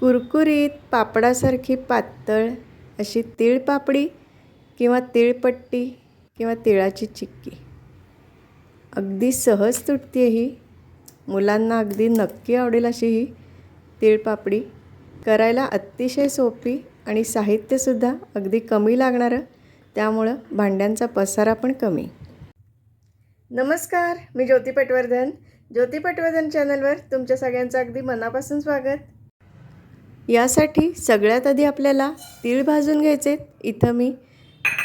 कुरकुरीत पापडासारखी पातळ अशी तिळपापडी किंवा तिळपट्टी किंवा तिळाची चिक्की. अगदी सहज तुटते ही. मुलांना अगदी नक्की आवडेल अशी ही तिळपापडी करायला अतिशय सोपी आणि साहित्यसुद्धा अगदी कमी लागणारं त्यामुळं भांड्यांचा पसारा पण कमी. नमस्कार मी ज्योती पटवर्धन. ज्योती पटवर्धन चॅनलवर तुमच्या सगळ्यांचं अगदी मनापासून स्वागत. यासाठी सगळ्यात आधी आपल्याला तीळ भाजून घ्यायचे. इथं मी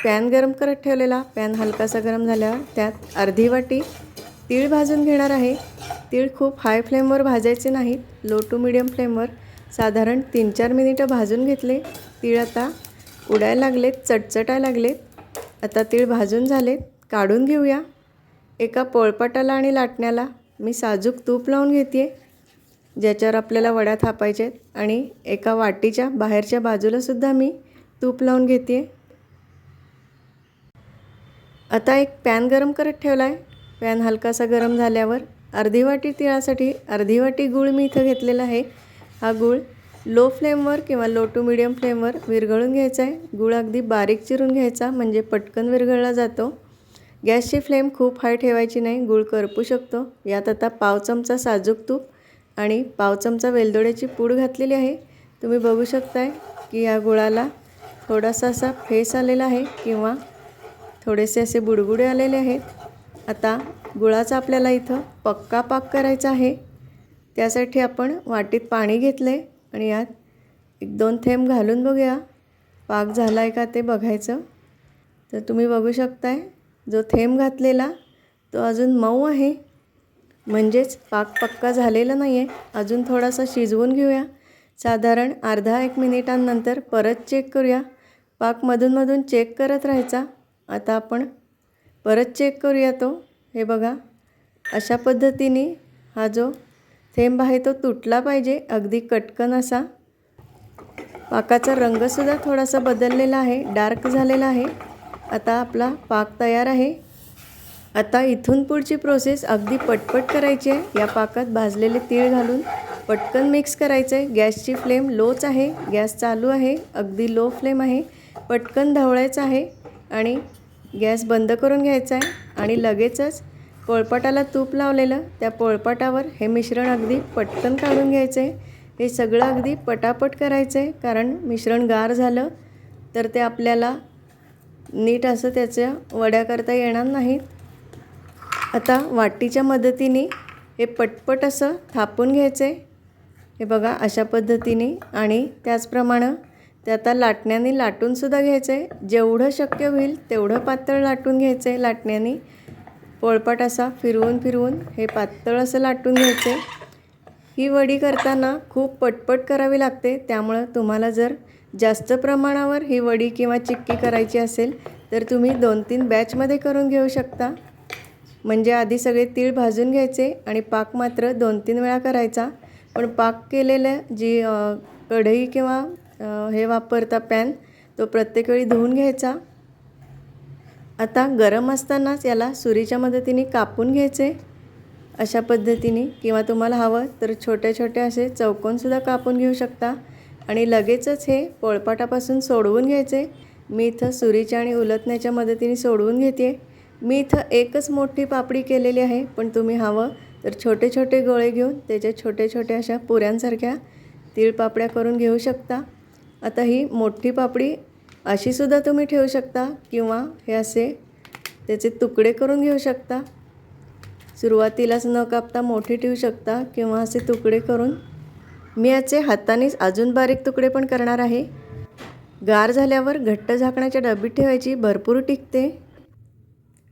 पॅन गरम करत ठेवलेला. पॅन हलकासा गरम झाल्यावर त्यात अर्धी वाटी तीळ भाजून घेणार आहे. तीळ खूप हाय फ्लेमवर भाजायचे नाहीत. लो टू मिडियम फ्लेमवर साधारण तीन चार मिनिटं भाजून घेतले. तीळ आता उडायला लागलेत चटचटायला लागलेत. आता तीळ भाजून झालेत. काढून घेऊया. एका पोळपाटाला आणि लाटण्याला मी साजूक तूप लावून घेते ज्याच्यावर आपल्याला वड्या थापायच्या आहेत आणि एका वाटीच्या बाहेरच्या बाजूलासुद्धा मी तूप लावून घेते आता एक पॅन गरम करत ठेवला आहे पॅन हलकासा गरम झाल्यावर अर्धी वाटी तिळासाठी अर्धी वाटी गूळ मी इथं घेतलेला आहे. हा गूळ लो फ्लेमवर किंवा लो टू मिडियम फ्लेमवर विरघळून घ्यायचा आहे गूळ अगदी बारीक चिरून घ्यायचा म्हणजे पटकन विरघळला जातो. गॅसची फ्लेम खूप हाय ठेवायची नाही गूळ करपू शकतो. यात आता पाव चमचा साजूक तूप आणि पाव चमचा वेलदोड्याची पूड घातलेली आहे. तुम्ही बघू शकताय की या गुळाला थोडासा असा फेस आलेला आहे किंवा थोडेसे असे बुडबुडे आलेले आहेत. आता गुळाचा आपल्याला इथं पक्का पाक करायचा आहे. त्यासाठी आपण वाटीत पाणी घेतलं आहे आणि यात एक दोन थेंब घालून बघूया. पाक झाला आहे का ते बघायचं. तर तुम्ही बघू शकताय जो थेंब घातलेला तो अजून मऊ आहे. म्हणजेच पाक पक्का झालेला नाही आहे अजून थोडासा शिजवून घेऊया. साधारण अर्धा एक मिनिटांनंतर परत चेक करूया. पाक मधूनमधून चेक करत राहायचा. आता आपण परत चेक करूया तो. हे बघा. अशा पद्धतीने हा जो थेंब आहे तो तुटला पाहिजे. अगदी कटकन असा. पाकाचा रंगसुद्धा थोडासा बदललेला आहे. डार्क झालेला आहे. आता आपला पाक तयार आहे. आता इथून पुढची प्रोसेस अगदी पटपट करायची आहे. या पाकात भाजलेले तीळ घालून पटकन मिक्स करायचं आहे गॅसची फ्लेम लोच आहे. गॅस चालू आहे. अगदी लो फ्लेम आहे. पटकन ढवळायचं आहे आणि गॅस बंद करून घ्यायचा आहे. आणि लगेचच पोळपाटाला तूप लावलेलं त्या पोळपाटावर हे मिश्रण अगदी पटकन काढून घ्यायचं आहे हे सगळं अगदी पटापट करायचं आहे कारण मिश्रण गार झालं तर ते आपल्याला नीट असं त्याच्या वड्या करता येणार नाहीत. आता वाटीच्या मदतीने हे पटपट असं थापून घ्यायचं. आहे हे बघा अशा पद्धतीने आणि त्याचप्रमाणे ते आता लाटण्याने लाटूनसुद्धा घ्यायचं. आहे जेवढं शक्य होईल तेवढं पातळ लाटून घ्यायचं आहे लाटण्याने. पोळपाट असा फिरवून फिरवून हे पातळ असं लाटून घ्यायचं. आहे ही वडी करताना खूप पटपट करावी लागते. त्यामुळं तुम्हाला जर जास्त प्रमाणावर ही वडी किंवा चिक्की करायची असेल तर तुम्ही दोन तीन बॅचमध्ये करून घेऊ शकता. म्हणजे आधी सगळे तीळ भाजून घ्यायचे आणि पाक मात्र दोन तीन वेळा करायचा. पण पाक केलेलं जी कढई किंवा हे वापरता पॅन तो प्रत्येक वेळी धुवून घ्यायचा. आता गरम असतानाच याला सुरीच्या मदतीने कापून घ्यायचे. अशा पद्धतीने किंवा तुम्हाला हवं तर छोटे छोटे असे चौकोनसुद्धा कापून घेऊ शकता. आणि लगेचच हे पोळपाटापासून सोडवून घ्यायचे. मी इथं सुरीच्या आणि उलटण्याच्या मदतीने सोडवून घेते मी इथं एकच मोठी पापडी केलेली आहे पण तुम्ही हवं तर छोटे छोटे गोळे घेऊन त्याच्या छोटे छोटे अशा पुऱ्यांसारख्या तिळपापड्या करून घेऊ शकता. आता ही मोठी पापडी अशीसुद्धा तुम्ही ठेवू शकता किंवा हे असे त्याचे तुकडे करून घेऊ शकता. सुरुवातीलाच न कापता मोठी ठेवू शकता किंवा असे तुकडे करून. मी याचे हातानेच अजून बारीक तुकडे पण करणार आहे. गार झाल्यावर घट्ट झाकण्याच्या डबीत ठेवायची भरपूर टिकते.